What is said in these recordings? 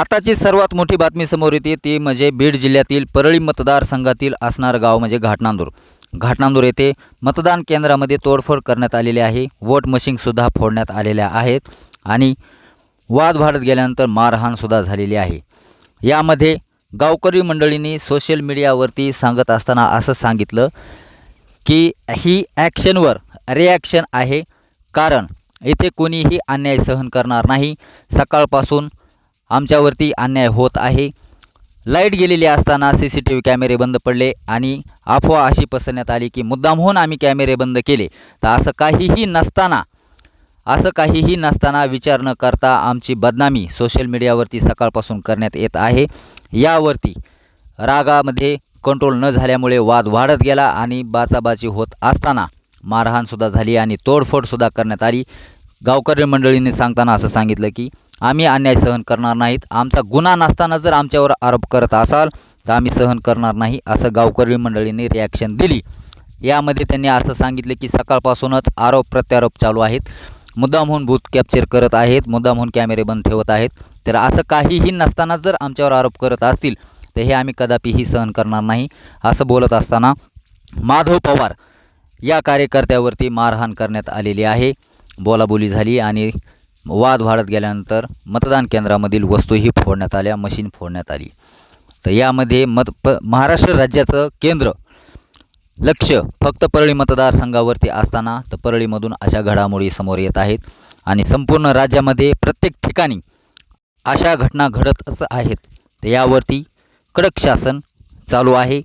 आताची सर्वात मोठी बातमी समोर येते ती म्हणजे बीड जिल्ह्यातील परळी मतदारसंघातील असणारं गाव म्हणजे घाटनांदूर. घाटनांदूर येथे मतदान केंद्रामध्ये तोडफोड करण्यात आलेली आहे वोट मशीनसुद्धा फोडण्यात आलेल्या आहेत आणि वाद वाढत गेल्यानंतर मारहाणसुद्धा झालेली आहे. यामध्ये गावकरी मंडळींनी सोशल मीडियावरती सांगत असताना असं सांगितलं की ही ॲक्शनवर रिॲक्शन आहे कारण इथे कोणीही अन्याय सहन करणार नाही. सकाळपासून आमच्यावरती अन्याय होत आहे. लाइट गेलेली असताना सी सी टी व्ही कॅमेरे बंद पडले आणि अफवा अशी पसरण्यात आली की मुद्दामहून आम्ही कॅमेरे बंद केले. तर असं काहीही नसताना असं काहीही नसताना विचार न करता आमची बदनामी सोशल मीडियावरती सकाळपासून करण्यात येत आहे. यावरती रागामध्ये कंट्रोल न झाल्यामुळे वाद वाढत गेला आणि बाचाबाची होत असताना मारहाणसुद्धा झाली आणि तोडफोडसुद्धा करण्यात आली. गावकरी मंडळींनी सांगताना असं सांगितलं की आम्ही अन्याय सहन करणार नाहीत. आमचा गुन्हा नसताना जर आमच्यावर आरोप करत असाल तर आम्ही सहन करणार नाही असं गावकरी मंडळीने रिॲक्शन दिली. यामध्ये त्यांनी असं सांगितले की सकाळपासूनच आरोप प्रत्यारोप चालू आहेत. मुद्दामहून भूत कॅप्चर करत आहेत मुद्दामहून कॅमेरे बंद ठेवत आहेत. तर असं काहीही नसताना जर आमच्यावर आरोप करत असतील तर हे आम्ही कदापिही सहन करणार नाही असं बोलत असताना माधव पवार या कार्यकर्त्यावरती मारहाण करण्यात आलेली आहे. बोलाबोली झाली आणि वाद वाढत गेल्यानंतर मतदान केंद्रामधील वस्तूही फोडण्यात आल्या मशीन फोडण्यात आली. तर यामध्ये मत प महाराष्ट्र राज्याचं केंद्र. लक्ष फक्त परळी मतदारसंघावरती असताना तर परळीमधून अशा घडामोडी समोर येत आहेत आणि संपूर्ण राज्यामध्ये प्रत्येक ठिकाणी अशा घटना घडतच आहेत. तर यावरती कडक शासन चालू आहे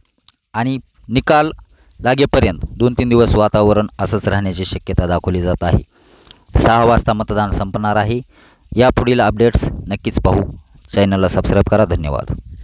आणि निकाल लागेपर्यंत दोन तीन दिवस वातावरण असंच राहण्याची शक्यता दाखवली जात आहे. सहा वाजता मतदान संपणार आहे. यापुढील अपडेट्स नक्कीच पाहू. चॅनलला सबस्क्राईब करा. धन्यवाद.